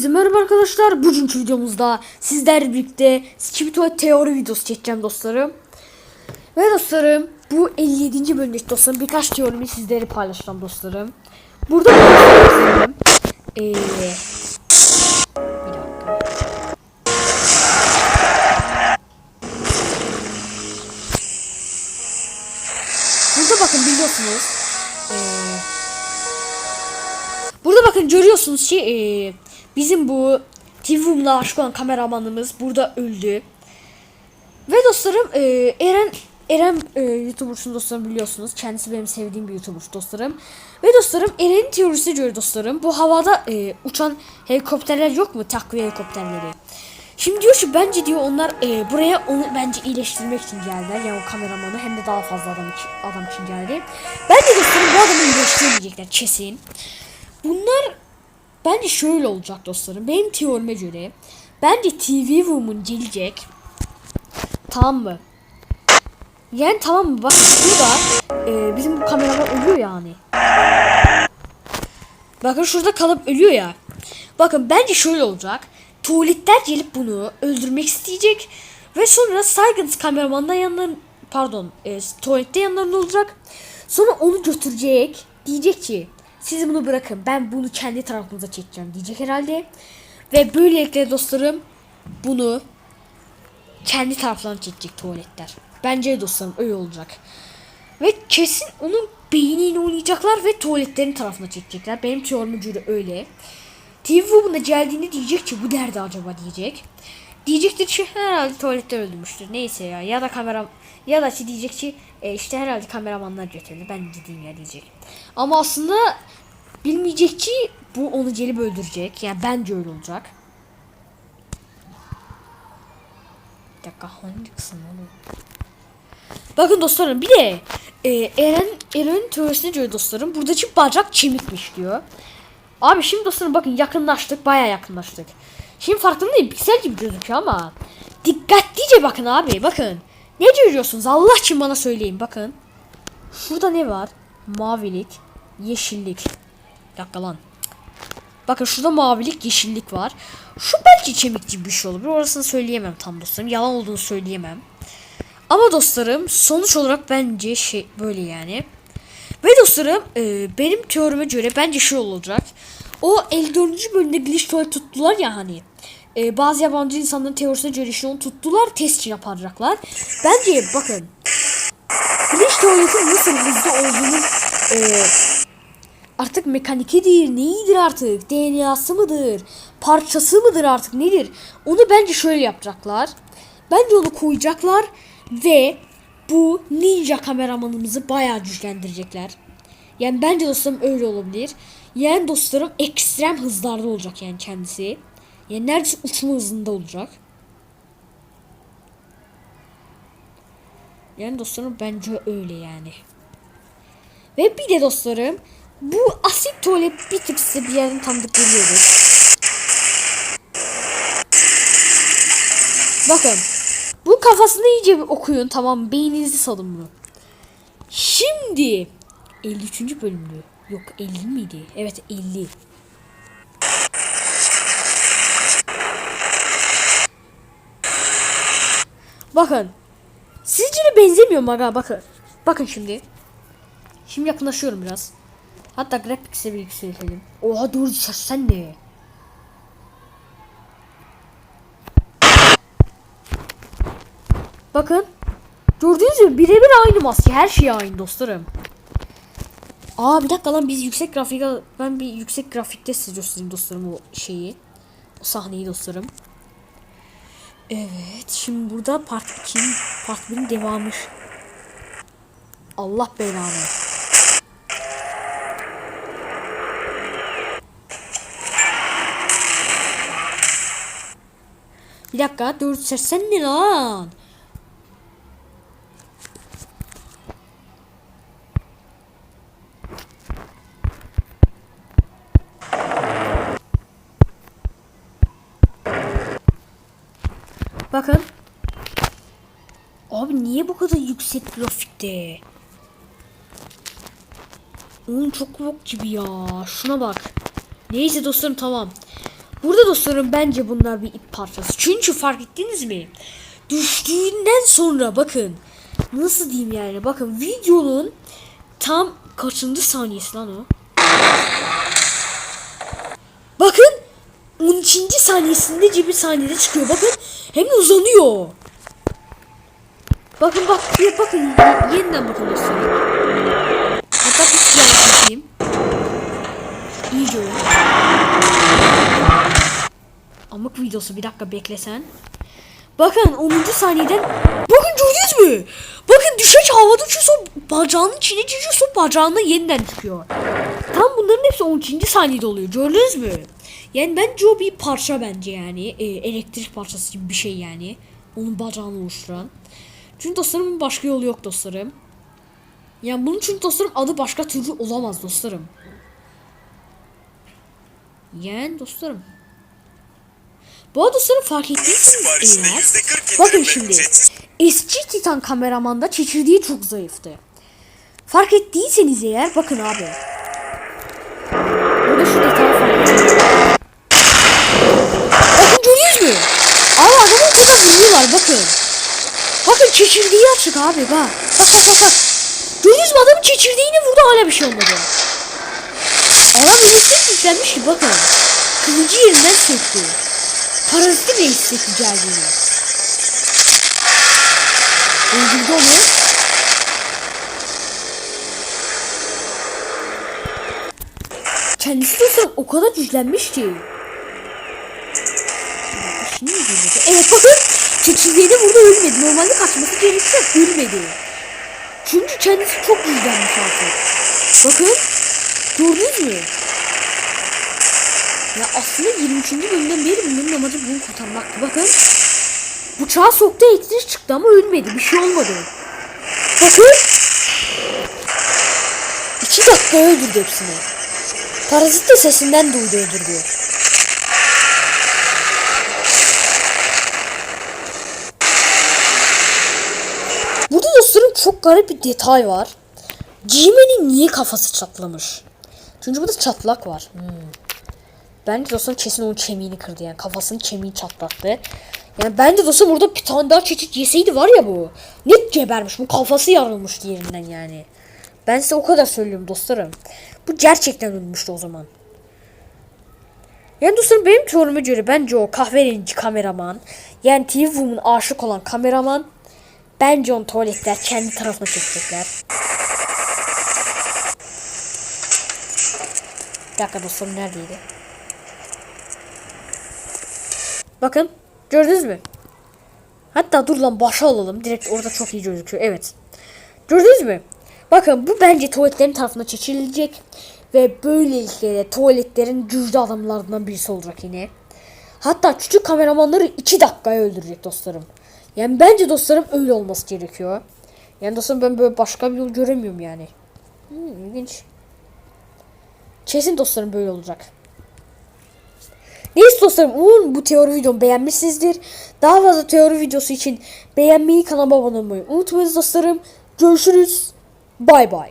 Hepinize merhaba arkadaşlar. Bugünkü videomuzda sizlerle birlikte Skibito teori videosu çekeceğim dostlarım. Ve dostlarım bu 57. bölümdeki dostlarım birkaç teorimi sizlere paylaşacağım dostlarım. Burada dostlarım. Ee, bir dakika. Burada bakın biliyorsunuz. Ee, Burada bakın görüyorsunuz ki e, bizim bu TV'umla aşık olan kameramanımız burada öldü. Ve dostlarım e, Eren Eren e, YouTuber'sun dostlarım biliyorsunuz. Kendisi benim sevdiğim bir YouTuber dostlarım. Ve dostlarım Eren'in teorisine göre dostlarım bu havada e, uçan helikopterler yok mu? Takviye helikopterleri. Şimdi diyor ki bence diyor onlar e, buraya onu bence iyileştirmek için geldiler. Yani o kameramanı hem de daha fazla adam için, adam için geldi. Bence dostlarım bu adamı iyileştirmeyecekler kesin. Bunlar bence şöyle olacak dostlarım. Benim teorime göre bence TV Woman gelecek. Tamam mı? Yani tamam mı? Bakın şurada e, bizim bu kameraman ölüyor yani. Bakın şurada kalıp ölüyor ya. Bakın bence şöyle olacak. Tuvaletler gelip bunu öldürmek isteyecek. Ve sonra saygınız kameramandan yanlarında pardon e, tuvalette yanlarında olacak. Sonra onu götürecek. Diyecek ki siz bunu bırakın ben bunu kendi tarafınıza çekeceğim diyecek herhalde. Ve böylelikle dostlarım bunu kendi taraflarına çekecek tuvaletler. Bence dostlarım öyle olacak. Ve kesin onun beyniyle oynayacaklar ve tuvaletlerin tarafına çekecekler. Benim teorime göre öyle. TV buna geldiğinde diyecek ki bu nerede acaba diyecek. Diyecektir ki herhalde tuvalette öldürmüştür. Neyse ya ya da kamera ya da ki diyecek ki e, işte herhalde kameramanlar götürdü ben gideyim ya diyecek. Ama aslında bilmeyecek ki bu onu gelip öldürecek. Yani bence öyle olacak. Bir dakika hangi kısım lan o? Bakın dostlarım bir de e, Eren Eren'in teorisine göre dostlarım buradaki bacak kemikmiş diyor. Abi şimdi dostlarım bakın yakınlaştık baya yakınlaştık. Şimdi farkındayım piksel gibi gözüküyor ama dikkatlice bakın abi bakın. Ne görüyorsunuz Allah için bana söyleyin bakın. Şurada ne var? Mavilik, yeşillik. Bir dakika lan. Bakın şurada mavilik, yeşillik var. Şu belki kemik gibi bir şey olabilir. Orasını söyleyemem tam dostlarım. Yalan olduğunu söyleyemem. Ama dostlarım sonuç olarak bence şey böyle yani. Ve dostlarım e, benim teorime göre bence şey olacak. O 54. bölümde glitch tuvalet tuttular ya hani. E, bazı yabancı insanların teorisine göre işte onu tuttular test yapacaklar. Bence bakın. Glitch tuvaletin nasıl hızlı olduğunu e, artık mekanikidir, neyidir artık, DNA'sı mıdır, parçası mıdır artık nedir? Onu bence şöyle yapacaklar. Bence onu koyacaklar ve bu ninja kameramanımızı bayağı güçlendirecekler. Yani bence dostlarım öyle olabilir. Yani dostlarım ekstrem hızlarda olacak yani kendisi. Yani neredeyse uçma hızında olacak. Yani dostlarım bence öyle yani. Ve bir de dostlarım bu asit tuvalet bir tık size bir yerden tanıdık geliyordur. Bakın. Bu kafasını iyice bir okuyun tamam? Beyninizi salın bunu. Şimdi 53. bölümdü. Yok 50 miydi? Evet 50. Bakın. Sizce de benzemiyor mu aga? Bakın. Bakın şimdi. Şimdi yakınlaşıyorum biraz. Hatta grafiks'e bir yükseltelim. Oha doğru sen ne? Bakın. Gördüğünüz gibi birebir aynı maske. Her şey aynı dostlarım. Aa bir dakika lan biz yüksek grafik ben bir yüksek grafikte size göstereyim dostlarım o şeyi. O sahneyi dostlarım. Evet şimdi burada part 2 part 1'in devamı. Allah belanı. Bir dakika 4 sen ne lan? Bakın. Abi niye bu kadar yüksek grafikte? Oğlum çok bok gibi ya. Şuna bak. Neyse dostlarım tamam. Burada dostlarım bence bunlar bir ip parçası. Çünkü fark ettiniz mi? Düştüğünden sonra bakın. Nasıl diyeyim yani? Bakın videonun tam kaçıncı saniyesi lan o? Bakın 12. saniyesinde cebi saniyede çıkıyor. Bakın hem uzanıyor. Bakın bak bakın yeniden bakın dostlarım. Hatta bir silah çekeyim. İyice öyle. Amık videosu bir dakika beklesen. Bakın 10. saniyeden bakın gördünüz mü? Bakın düşeç havada uçuyorsa bacağının içine giriyorsa bacağına yeniden çıkıyor. Tam bunların hepsi 12. saniyede oluyor. Gördünüz mü? Yani bence o bir parça bence yani. Ee, elektrik parçası gibi bir şey yani. Onun bacağını oluşturan. Çünkü dostlarım başka yolu yok dostlarım. Yani bunun çünkü dostlarım adı başka türlü olamaz dostlarım. Yani dostlarım. Bu arada dostlarım fark ettiyseniz eğer. %40 Bakın şimdi. Eski Titan kameramanda çekirdeği çok zayıftı. Fark ettiyseniz eğer bakın abi. Vuruyorlar bakın. Bakın çekirdeği açık abi bak. Bak bak bak bak. Görüyoruz mu adamın çekirdeğini vurdu hala bir şey olmadı. Adam öylesine yüklenmiş ki bakın. Kılıcı yerinden söktü. Paraziti bile hissetti geldiğini. Öldürdü onu. Kendisi de o kadar güçlenmiş ki. Şimdi? Evet bakın. Çekirdeği de burada ölmedi. Normalde kaçması gerekirken ölmedi. Çünkü kendisi çok güçlenmiş artık. Bakın. Gördünüz mü? Ya aslında 23. bölümden beri bunların amacı bunu kurtarmaktı. Bakın. Bıçağı soktu elektrik çıktı ama ölmedi. Bir şey olmadı. Bakın. İki dakika öldürdü hepsini. Parazit de sesinden duydu öldürdü. Burada dostlarım çok garip bir detay var. Jimen'in niye kafası çatlamış? Çünkü burada çatlak var. Hmm. Bence dostum kesin onun kemiğini kırdı yani. Kafasının kemiği çatlattı. Yani bence dostum burada bir tane daha çeşit yeseydi var ya bu. Net gebermiş. Bu kafası yarılmıştı yerinden yani. Ben size o kadar söylüyorum dostlarım. Bu gerçekten ölmüştü o zaman. Yani dostlarım benim teorime göre bence o kahverengi kameraman. Yani TV Woman aşık olan kameraman. Bence onu tuvaletler kendi tarafına çekecekler. Bir dakika dostlarım neredeydi? Bakın gördünüz mü? Hatta dur lan başa alalım. Direkt orada çok iyi gözüküyor. Evet. Gördünüz mü? Bakın bu bence tuvaletlerin tarafına çekilecek. Ve böylelikle de tuvaletlerin güçlü adamlarından birisi olacak yine. Hatta küçük kameramanları 2 dakikaya öldürecek dostlarım. Yani bence dostlarım öyle olması gerekiyor. Yani dostlarım ben böyle başka bir yol göremiyorum yani. Hmm, ilginç. Kesin dostlarım böyle olacak. Neyse dostlarım umarım bu teori videomu beğenmişsinizdir. Daha fazla teori videosu için beğenmeyi kanalıma abone olmayı unutmayın dostlarım. Görüşürüz. Bay bay.